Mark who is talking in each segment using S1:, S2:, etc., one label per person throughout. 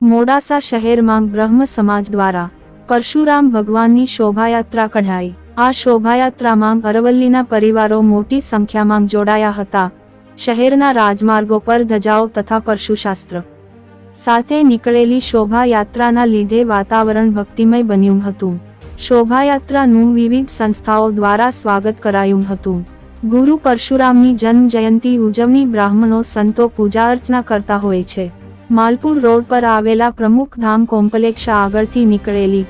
S1: મોડાસા શહેરમાં બ્રહ્મ સમાજ દ્વારા પરશુરામ ભગવાનની શોભાયાત્રા કઢાઈ. આ શોભાયાત્રામાં અરવલ્લીના પરિવારો મોટી સંખ્યામાં જોડાયા હતા. શહેરના રાજમાર્ગો પર ધજાઓ તથા પરશુશાસ્ત્ર સાથે નીકળેલી શોભાયાત્રાના લીધે વાતાવરણ ભક્તિમય બન્યું હતું. શોભાયાત્રાનું વિવિધ સંસ્થાઓ દ્વારા સ્વાગત કરાયું હતું. ગુરુ પરશુરામની જન્મ જયંતિ ઉજવણી બ્રાહ્મણો સંતો પૂજા અર્ચના કરતા હોય છે. માલપુર રોડ પર આવેલા પ્રમુખ ધામ કોમ્પ્લેક્ષ આગળથી નીકળેલી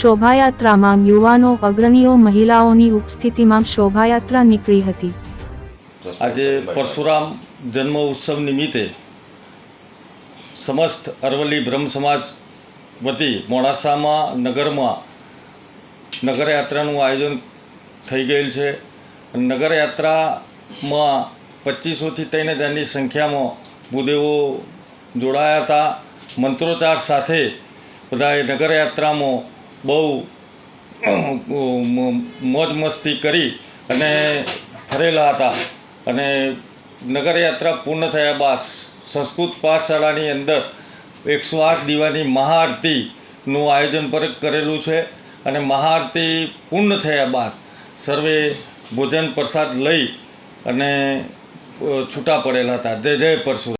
S1: શોભાયાત્રામાં યુવાનો, અગ્રણીઓ, મહિલાઓની ઉપસ્થિતિમાં શોભાયાત્રા નીકળી હતી.
S2: આજે પરશુરામ જન્મ ઉત્સવ નિમિત્તે સમસ્ત અરવલ્લી બ્રહ્મ સમાજ વતી મોડાસામાં નગરમાં નગરયાત્રાનું આયોજન થઈ ગયેલ છે. નગરયાત્રામાં પચીસોથી ત્રણ હજારની સંખ્યામાં ભૂદેવો જોડાયા હતા. મંત્રોચ્ચાર સાથે બધાએ નગરયાત્રામાં બહુ મોજ મસ્તી કરી અને ફરેલા હતા. અને નગરયાત્રા પૂર્ણ થયા બાદ સંસ્કૃત પાઠશાળાની અંદર એકસો આઠ દીવાની મહાઆરતીનું આયોજન પર કરેલું છે અને મહાઆરતી પૂર્ણ થયા બાદ સર્વે ભોજન પ્રસાદ લઈ અને છૂટા પડેલા હતા. જય જય પરશુરામ.